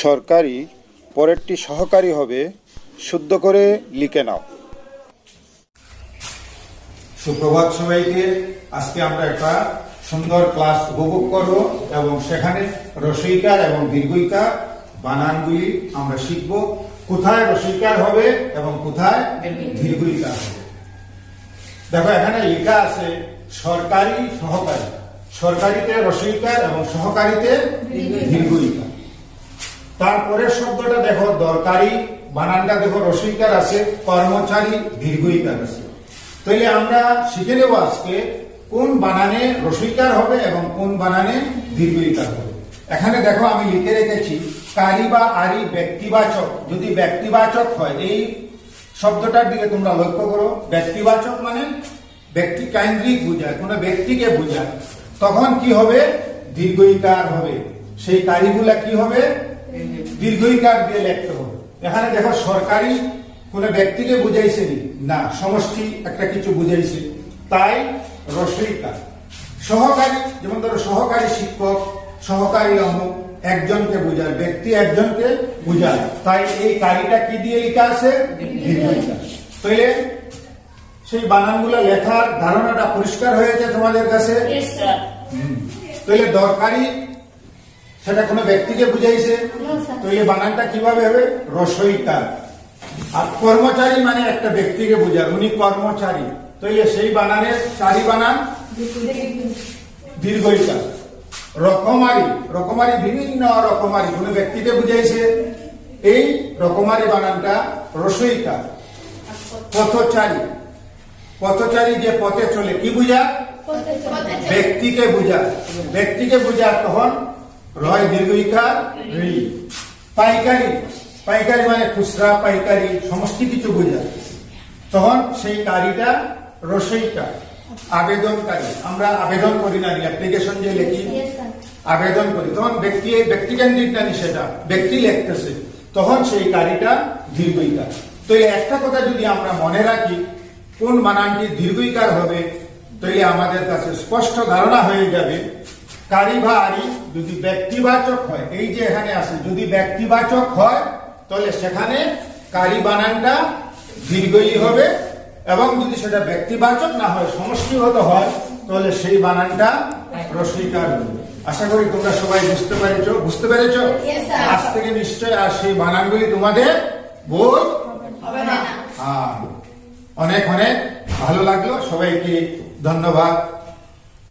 সরকারি পরেরটি সহকারী হবে শুদ্ধ করে লিখে নাও। সুপ্রভাত সবাইকে আজকে আমরা একটা সুন্দর ক্লাস উপভোগ করব এবং সেখানে রসইকার এবং দীর্ঘইকার বানানগুলি আমরা শিখব। কোথায় রসইকার হবে এবং কোথায় দীর্ঘইকার হবে? দেখো এখানে লেখা আছে সরকারি সহকারী। সরকারিতে রসইকার এবং সহকারীতে দীর্ঘইকার তারপরের শব্দটা দেখো, দরকারি, বানানটা দেখো রসইকার আছে, কর্মচারী, দীর্ঘইকার আছে। তাহলে আমরা শিখে নেব আজকে কোন বানানে রসইকার হবে এবং কোন বানানে দীর্ঘইকার হবে। এখানে দেখো আমি লিখে রেখেছি কারি বা আরি ব্যক্তিবাচক। যদি ব্যক্তিবাচক হয়, এই শব্দটার দিকে তোমরা লক্ষ্য করো, ব্যক্তিবাচক মানে ব্যক্তি কেন্দ্রিক বোঝায়, কোনো ব্যক্তিকে বোঝায়। তখন কি হবে? দীর্ঘইকার হবে। সেই কারিগুলা কি হবে? দীর্ঘইকার দিয়ে লিখতে। হবে এখানে দেখো সরকারি কোন ব্যক্তিকে বুঝাইছে নি? সমষ্টি একটা কিছু বুঝাইছে। তাই রসইকার সহকারী যেমন ধরো সহকারী শিক্ষক সহকারী অমুক একজনকে বোঝায় ব্যক্তি একজনকে বোঝায়। তাই এই কারিটা কি দিয়ে লেখা আছে? তাইলে সেই বানানগুলো লেখার ধারণাটা পরিষ্কার হয়েছে তোমাদের কাছে. তাহলে দরকারি সেটা কোনো ব্যক্তিকে বুঝাইছে। sir. তাহলে বানানটা কীভাবে হবে? রসইকার আর কর্মচারী মানে একটা ব্যক্তিকে বোঝায় উনি কর্মচারী। তাহলে সেই বানানের চারি বানান দীর্ঘইকার রকমারি রকমারি বিভিন্ন রকমারি কোনো ব্যক্তিকে বুঝাইছে এই রকমারি বানানটা রসইকার পথচারী। পথচারী যে পথে চলে কি বুঝা ব্যক্তিকে বুঝা ব্যক্তিকে বুঝা তখন রয় দীর্ঘইকার ঋ পাইকারি। পাইকারি মানে খুচরা, পাইকারি সমস্ত কিছু বুঝা। তখন সেই কারিটা রসইকার, আবেদনকারী। আমরা আবেদন করি না অ্যাপ্লিকেশন যে লিখি। আবেদন করি। তখন ব্যক্তি ব্যক্তি কেন্দ্রিক নানি সেটা। ব্যক্তি লিখতেছে। তখন সেই কারিটা দীর্ঘইকার। তো এই একটা কথা যদি আমরা মনে রাখি, কোন মানানটি দীর্ঘইকার হবে তাহলে আমাদের কাছে স্পষ্ট ধারণা হয়ে যাবে কারি বা আরি যদি ব্যক্তিবাচক হয় এই যে এখানে আছে যদি ব্যক্তিবাচক হয় তাহলে সেখানে কারি বানানটা দীর্ঘই হবে এবং যদি সেটা ব্যক্তিবাচক না হয় সমষ্টিগত হয় তাহলে সেই বানানটা রসইকার হবে। আশা করি তোমরা সবাই বুঝতে পেরেছ বুঝতে পেরেছ? আজ থেকে নিশ্চয় আর সেই বানানগুলি তোমাদের বই হবে না। অনেক অনেক ভালো লাগল। সবাইকে ধন্যবাদ।